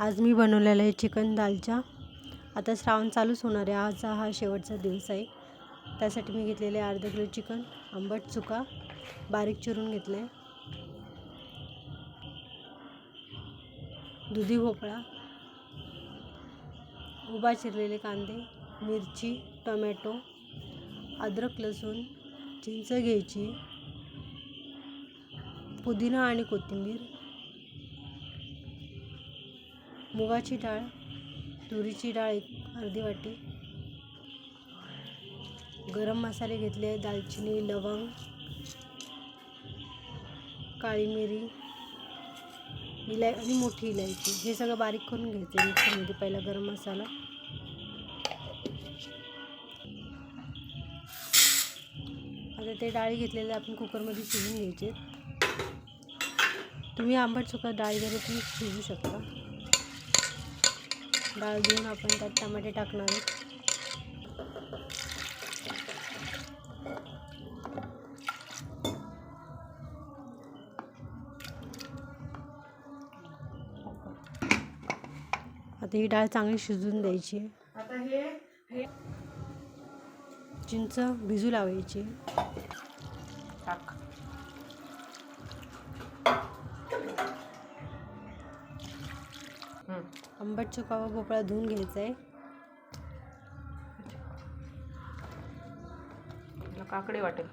आज मी बनवलेलं आहे चिकन दालचा. आता श्रावण चालूच होणार आहे. आजचा हा शेवटचा दिवस आहे. त्यासाठी मी घेतलेले अर्धा किलो चिकन आंबट चुका बारीक चिरून घेतलं. आहे दुधी भोपळा उभा चिरलेले कांदे मिरची टोमॅटो अद्रक लसूण चिंच घ्यायची पुदिना आणि कोथिंबीर मुगाची डाळ तुरीची डाळ एक अर्धी वाटी गरम मसाले घेतले दालचिनी लवंग काळी मिरी इलाय आणि मोठी इलायची. हे सगळं बारीक करून घ्यायचं मिक्सरमध्ये पहिला गरम मसाला. आता ते डाळी घेतलेले आपण कुकरमध्ये शिजून घ्यायचे. तुम्ही आंबट चुका डाळी घरी तुम्ही शिजू शकता. डाळ घेऊन आपण त्यात टमाटे टाकणार आता ही डाळ चांगली शिजून द्यायची चिंच भिजू लावायची टाक. आंबट चुका व भोपळा धुवून घ्यायचा आहे काकडी वाटेल.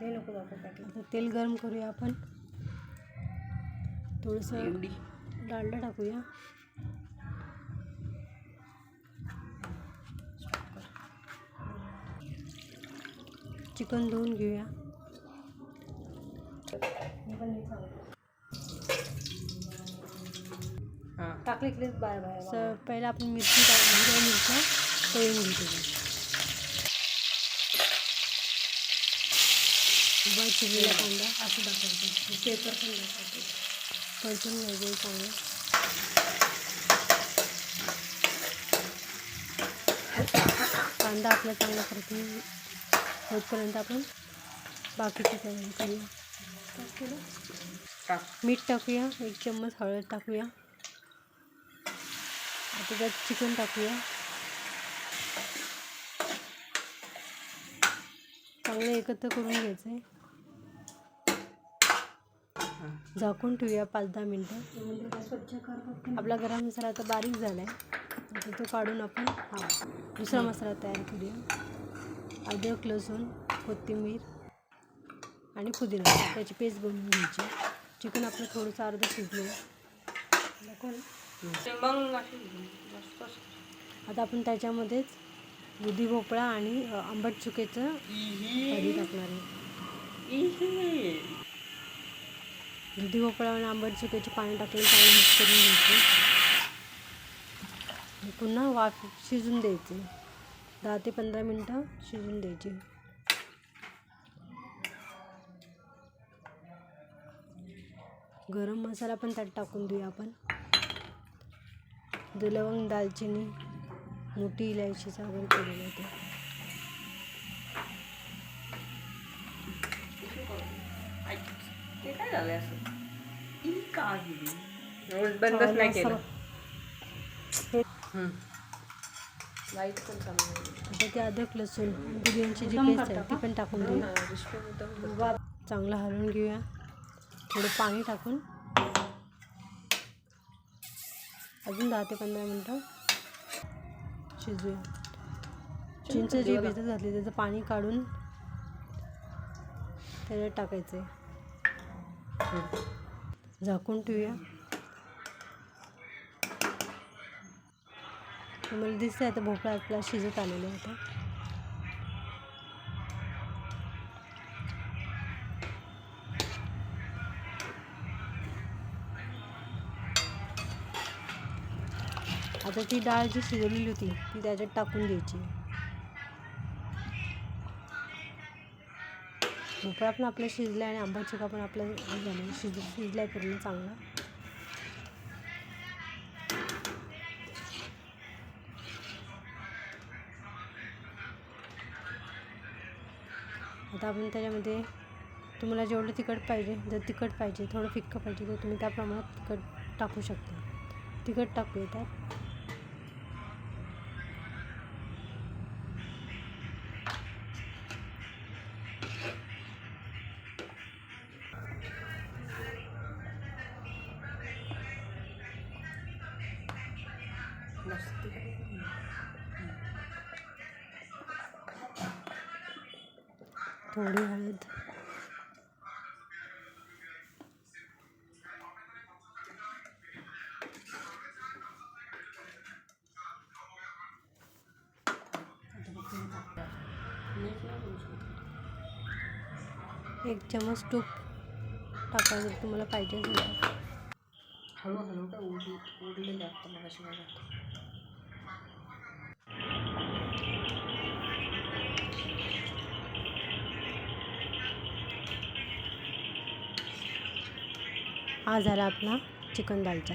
हे नको टाकलं. तेल गरम करूया आपण. थोडंसं डालडा टाकूया. चिकन धुवून घेऊया. हां टाकले इकडे बाय बाय. पहिला आपण मिरची टाक. हिरव्या मिरच्या तळून घेतो. उभा चिरलेला कांदा. असं दाखवायचं पेपर पण दाखवायचं परतून घ्यायचं चांगलं. कांदा आपला चांगला परतून होतपर्यंत आपण बाकीची करूया? टाक मीठ टाकूया एक चम्मच हळद टाकूया. आता त्यात चिकन टाकूया. चांगलं एकत्र करून घ्यायचं आहे झाकून ठेवूया पाच दहा मिनटं. आपला गरम मसाला आता बारीक झाला आहे आता तो काढून आपण हा दुसरा मसाला तयार करूया. अद्रक लसूण कोथिंबीर आणि पुदिना त्याची पेस्ट बनवून घ्यायची. चिकन आपलं थोडंसं अर्धं शिजलं आता आपण त्याच्यामध्येच दुधी भोपळा आणि आंबट चुकेचं कढी टाकणार आहे. दुधी भोपळा आणि आंबट चुकेचे पाणी टाकले पाणी मिक्स करून घ्यायचे. पुन्हा वाफ शिजून द्यायचे. दहा ते पंधरा मिनटं शिजून द्यायची. गरम मसाला पण त्यात टाकून देऊया आपण. लवंग दालचिनी मोठी इलायचीचा वगैरे केलेलं आहे ते. ते काय झालं असं? ई का गेली? बंदच नाही केलं. हे लाइट पण चालू आता ते अद्रक लसूण बिर्याणीची जी पेस्ट आहे ती पण टाकून देऊ. चांगलं हलवून घेऊया. थोडं पाणी टाकून. अजून दहा ते पंधरा मिनटं शिजूया. चिंच जी भिजत घातली त्याचं पाणी काढून त्याच्यात टाकायचं आहे झाकून ठेवूया. तुम्हाला दिसतंय आता भोपळा आपला शिजत आलेला आहे आता ती डाळ जी शिजवलेली होती ती त्याच्यात टाकून द्यायची भोपळा पण आपला शिजला आणि आंबा चिका पण आपला हे झाला शिज शिजला पूर्ण चांगला. आता आपण त्याच्यामध्ये तुम्हाला जेवढं तिखट पाहिजे जर तिखट पाहिजे थोडं फिक्कं पाहिजे तर तुम्ही त्या प्रमाणात तिखट टाकू शकता. तिखट टाकूया त्यात. थोडी हळद. एक चमच तूप टाका जर तुम्हाला पाहिजे हळूहळू काय उडले उडलेलं असतं मग अशी हा झाला आपला चिकन दालचा.